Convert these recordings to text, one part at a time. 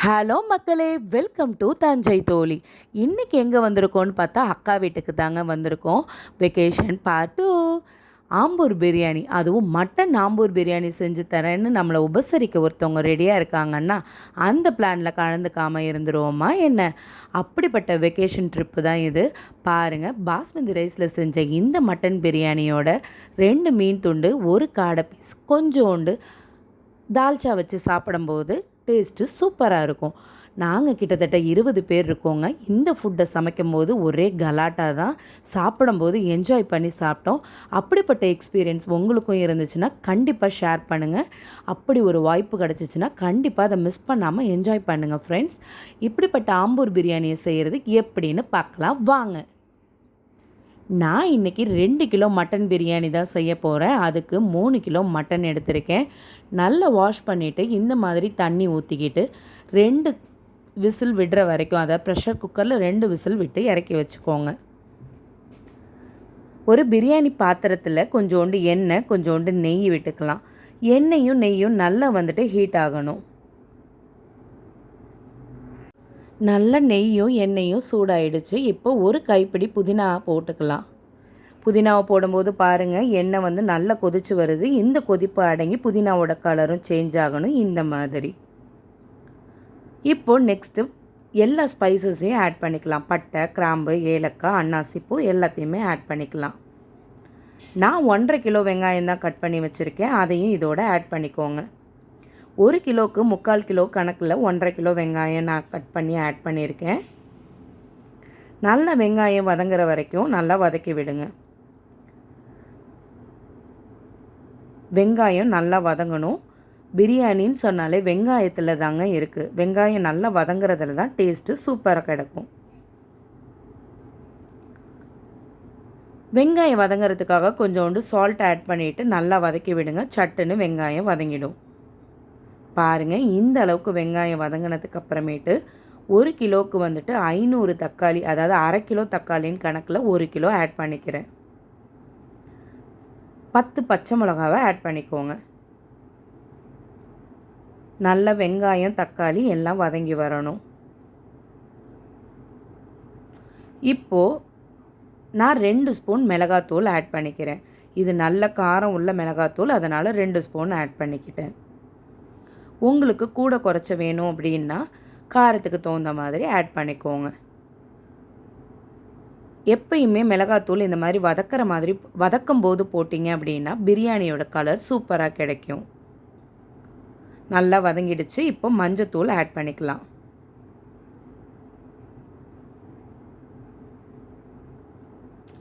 Hello மக்களே welcome to Thanjai தோழி. இன்றைக்கி எங்கே வந்திருக்கோன்னு பார்த்தா அக்கா வீட்டுக்கு தாங்க வந்திருக்கோம். Vacation part two Ambur biryani அதுவும் மட்டன் ஆம்பூர் பிரியாணி செஞ்சு தரேன்னு நம்மளை உபசரிக்க ஒருத்தவங்க ரெடியாக இருக்காங்கன்னா அந்த பிளானில் கலந்துக்காமல் இருந்துருவோமா என்ன? அப்படிப்பட்ட வெக்கேஷன் ட்ரிப்பு தான் இது. பாருங்கள் பாஸ்மதி ரைஸில் செஞ்ச இந்த மட்டன் பிரியாணியோட ரெண்டு மீன் துண்டு ஒரு காடை பீஸ் கொஞ்சோண்டு தால்ச்சா வச்சு சாப்பிடும்போது டேஸ்ட்டு சூப்பராக இருக்கும். நாங்கள் கிட்டத்தட்ட இருபது பேர் இருக்கோங்க. இந்த ஃபுட்டை சமைக்கும் போது ஒரே கலாட்டா தான். சாப்பிடும்போது என்ஜாய் பண்ணி சாப்பிட்டோம். அப்படிப்பட்ட எக்ஸ்பீரியன்ஸ் உங்களுக்கும் இருந்துச்சுன்னா கண்டிப்பாக ஷேர் பண்ணுங்கள் அப்படி ஒரு வாய்ப்பு கிடச்சிச்சின்னா கண்டிப்பாக அதை மிஸ் பண்ணாமல் என்ஜாய் பண்ணுங்கள் ஃப்ரெண்ட்ஸ் இப்படிப்பட்ட ஆம்பூர் பிரியாணியை செய்கிறது எப்படின்னு பார்க்கலாம். வாங்க. நான் இன்றைக்கி ரெண்டு கிலோ மட்டன் பிரியாணி தான் செய்ய போகிறேன் அதுக்கு மூணு கிலோ மட்டன் எடுத்திருக்கேன். நல்லா வாஷ் பண்ணிவிட்டு இந்த மாதிரி தண்ணி ஊற்றிக்கிட்டு ரெண்டு விசில் விடுற வரைக்கும் அதை ப்ரெஷர் குக்கரில் ரெண்டு விசில் விட்டு இறக்கி வச்சுக்கோங்க. ஒரு பிரியாணி பாத்திரத்தில் கொஞ்சோண்டு எண்ணெய் கொஞ்சோண்டு நெய் விட்டுக்கலாம். எண்ணெயும் நெய்யும் நல்லா வந்துட்டு ஹீட் ஆகணும். நல்ல நெய்யும் எண்ணெயும் சூடாயிடுச்சு. இப்போ ஒரு கைப்பிடி புதினா போட்டுக்கலாம். புதினாவை போடும்போது பாருங்கள் எண்ணெய் வந்து நல்லா கொதிச்சு வருது. இந்த கொதிப்பு அடங்கி புதினாவோட கலரும் சேஞ்ச் ஆகணும். இந்த மாதிரி. இப்போ நெக்ஸ்ட்டு எல்லா ஸ்பைசஸையும் ஆட் பண்ணிக்கலாம். பட்டை கிராம்பு ஏலக்காய் அன்னாசிப்பூ எல்லாத்தையுமே ஆட் பண்ணிக்கலாம். நான் ஒன்றரை கிலோ வெங்காயம் தான் கட் பண்ணி வச்சுருக்கேன். அதையும் இதோட ஆட் பண்ணிக்கோங்க. ஒரு கிலோவுக்கு முக்கால் கிலோ கணக்கில் ஒன்றரை கிலோ வெங்காயம் நான் கட் பண்ணி ஆட் பண்ணியிருக்கேன். நல்ல வெங்காயம் வதங்குற வரைக்கும் நல்லா வதக்கி விடுங்க. வெங்காயம் நல்லா வதங்கணும். பிரியாணின்னு சொன்னாலே வெங்காயத்தில் தாங்க இருக்குது வெங்காயம் நல்லா வதங்குறதுல தான் டேஸ்ட்டு சூப்பராக கிடைக்கும். வெங்காயம் வதங்குறதுக்காக கொஞ்சோண்டு சால்ட் ஆட் பண்ணிவிட்டு நல்லா வதக்கி விடுங்க. சட்டுன்னு வெங்காயம் வதங்கிடும். பாருங்கள் இந்த அளவுக்கு வெங்காயம் வதங்கினதுக்கு அப்புறமேட்டு ஒரு கிலோவுக்கு வந்துட்டு ஐநூறு தக்காளி அதாவது அரை கிலோ தக்காளின்னு கணக்கில் ஒரு கிலோ ஆட் பண்ணிக்கிறேன். பத்து பச்சை மிளகாவை ஆட் பண்ணிக்கோங்க. நல்ல வெங்காயம் தக்காளி எல்லாம் வதங்கி வரணும். இப்போது நான் ரெண்டு ஸ்பூன் மிளகாத்தூள் ஆட் பண்ணிக்கிறேன். இது நல்ல காரம் உள்ள மிளகாத்தூள் அதனால் ரெண்டு ஸ்பூன் ஆட் பண்ணிக்கிட்டேன். உங்களுக்கு கூட குறைச்ச வேணும் அப்படின்னா காரத்துக்கு தகுந்த மாதிரி ஆட் பண்ணிக்கோங்க. எப்பயுமே மிளகாத்தூள் இந்த மாதிரி வதக்கிற மாதிரி வதக்கும் போது போட்டிங்க அப்படின்னா பிரியாணியோட கலர் சூப்பராக கிடைக்கும். நல்லா வதங்கிடுச்சு. இப்போ மஞ்சத்தூள் ஆட் பண்ணிக்கலாம்.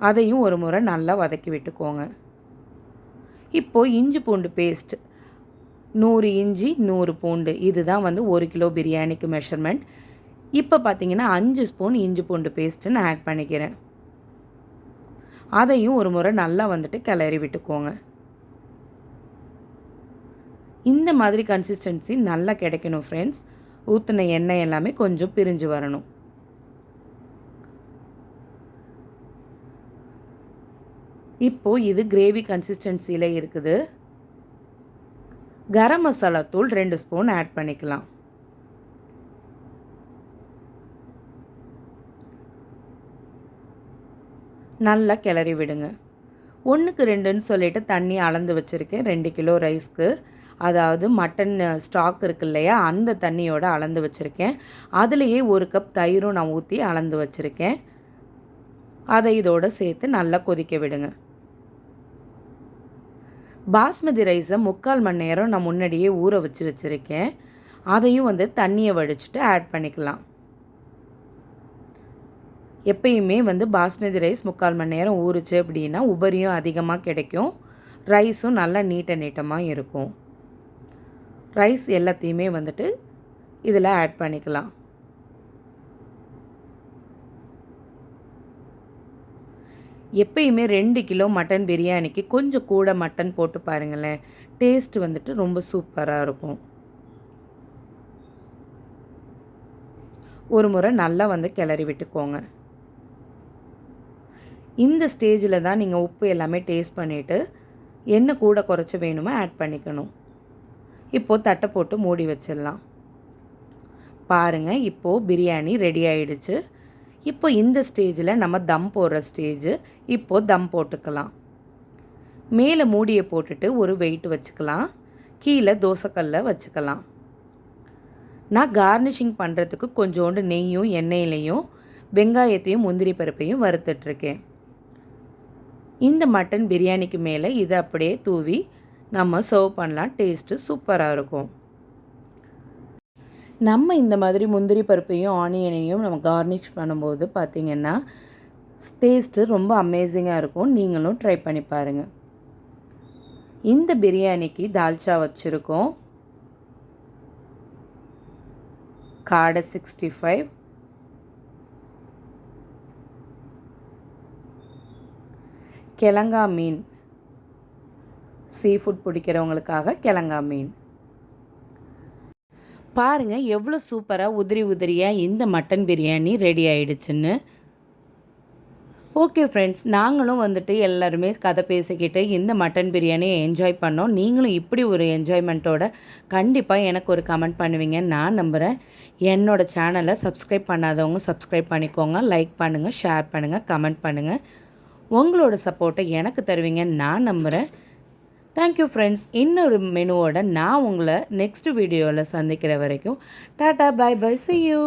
அதையும் ஒரு முறை நல்லா வதக்கி விட்டுக்கோங்க. இப்போது இஞ்சி பூண்டு பேஸ்ட் நூறு இஞ்சி நூறு பூண்டு இதுதான் வந்து ஒரு கிலோ பிரியாணிக்கு மெஷர்மெண்ட் இப்போ பார்த்தீங்கன்னா அஞ்சு ஸ்பூன் இஞ்சி பூண்டு பேஸ்ட்டுன்னு ஆட் பண்ணிக்கிறேன். அதையும் ஒரு முறை நல்லா வந்துட்டு கிளறி விட்டுக்கோங்க. இந்த மாதிரி கன்சிஸ்டன்சி நல்லா கிடைக்கணும் ஃப்ரெண்ட்ஸ் ஊற்றின எண்ணெய் எல்லாமே கொஞ்சம் பிரிஞ்சு வரணும். இப்போது இது கிரேவி கன்சிஸ்டன்சியில் இருக்குது. கரம் மசாலா தூள் ரெண்டு ஸ்பூன் ஆட் பண்ணிக்கலாம். நல்லா கிளறி விடுங்க. ஒன்றுக்கு ரெண்டுன்னு சொல்லிட்டு தண்ணி அளந்து வச்சுருக்கேன். ரெண்டு கிலோ ரைஸ்க்கு. அதாவது மட்டன் ஸ்டாக் இருக்கு இல்லையா? அந்த தண்ணியோடு அளந்து வச்சுருக்கேன். அதுலேயே ஒரு கப் தயிரும் நான் ஊற்றி அளந்து வச்சுருக்கேன். அதை இதோடு சேர்த்து நல்லா கொதிக்க விடுங்க. பாஸ்மதி ரைஸை முக்கால் மணி நேரம் நான் முன்னாடியே ஊற வச்சு வச்சுருக்கேன். அதையும் வந்து தண்ணியை வடிச்சிட்டு ஆட் பண்ணிக்கலாம். எப்பயுமே வந்து பாஸ்மதி ரைஸ் முக்கால் மணி நேரம் ஊறுச்சு அப்படின்னா உபரியும் அதிகமாக கிடைக்கும். ரைஸும் நல்லா நீட்ட நீட்டமாக இருக்கும். ரைஸ் எல்லாத்தையுமே வந்துட்டு இதில் ஆட் பண்ணிக்கலாம். எப்பயுமே ரெண்டு கிலோ மட்டன் பிரியாணிக்கு கொஞ்சம் கூட மட்டன் போட்டு பாருங்களேன். டேஸ்ட் வந்துட்டு ரொம்ப சூப்பராக இருக்கும். ஒரு முறை நல்லா வந்து கிளறி விட்டுக்கோங்க. இந்த ஸ்டேஜில் தான் நீங்கள் உப்பு எல்லாமே டேஸ்ட் பண்ணிவிட்டு என்ன கூட குறைச்சி வேணுமோ ஆட் பண்ணிக்கணும். இப்போது தட்டை போட்டு மூடி வச்சிடலாம். பாருங்கள் இப்போது பிரியாணி ரெடி ஆயிடுச்சு. இப்போ இந்த ஸ்டேஜில் நம்ம தம் போடுற ஸ்டேஜு இப்போது தம் போட்டுக்கலாம். மேலே மூடியை போட்டுட்டு ஒரு வெயிட் வச்சுக்கலாம். கீழே தோசைக்கல்ல வச்சுக்கலாம். நான் கார்னிஷிங் பண்ணுறதுக்கு கொஞ்சோண்டு நெய்யும் எண்ணெயிலையும் வெங்காயத்தையும் முந்திரி பருப்பையும் வறுத்துட்ருக்கேன் இந்த மட்டன் பிரியாணிக்கு மேலே இதை அப்படியே தூவி நம்ம சர்வ் பண்ணலாம். டேஸ்ட்டு சூப்பராக இருக்கும். நம்ம இந்த மாதிரி முந்திரி பருப்பையும் ஆனியனையும் நம்ம கார்னிஷ் பண்ணும்போது பார்த்திங்கன்னா டேஸ்ட்டு ரொம்ப அமேசிங்காக இருக்கும். நீங்களும் ட்ரை பண்ணி பாருங்கள் இந்த பிரியாணிக்கு தால்ச்சா வச்சுருக்கோம். காடை சிக்ஸ்டி ஃபைவ் கிழங்கா மீன். சீ ஃபுட் பிடிக்கிறவங்களுக்காக கிழங்கா மீன். பாருங்கள் எவ்வளோ சூப்பராக உதிரி உதிரியாக இந்த மட்டன் பிரியாணி ரெடி ஆயிடுச்சுன்னு. ஓகே ஃப்ரெண்ட்ஸ் நாங்களும் வந்துட்டு எல்லாருமே கதை பேசிக்கிட்டு இந்த மட்டன் பிரியாணியை என்ஜாய் பண்ணோம். நீங்களும் இப்படி ஒரு என்ஜாய்மெண்ட்டோட கண்டிப்பாக எனக்கு ஒரு கமெண்ட் பண்ணுவீங்க நான் நம்புகிறேன் என்னோடய சேனலை சப்ஸ்கிரைப் பண்ணாதவங்க சப்ஸ்கிரைப் பண்ணிக்கோங்க லைக் பண்ணுங்கள் ஷேர் பண்ணுங்கள் கமெண்ட் பண்ணுங்கள் உங்களோட சப்போர்ட்டை எனக்கு தருவீங்கன்னு நான் நம்புகிறேன் தேங்க்யூ ஃப்ரெண்ட்ஸ் இன்னொரு மெனுவோட நான் உங்களை நெக்ஸ்ட் வீடியோவில் சந்திக்கிற வரைக்கும் tata bye bye see you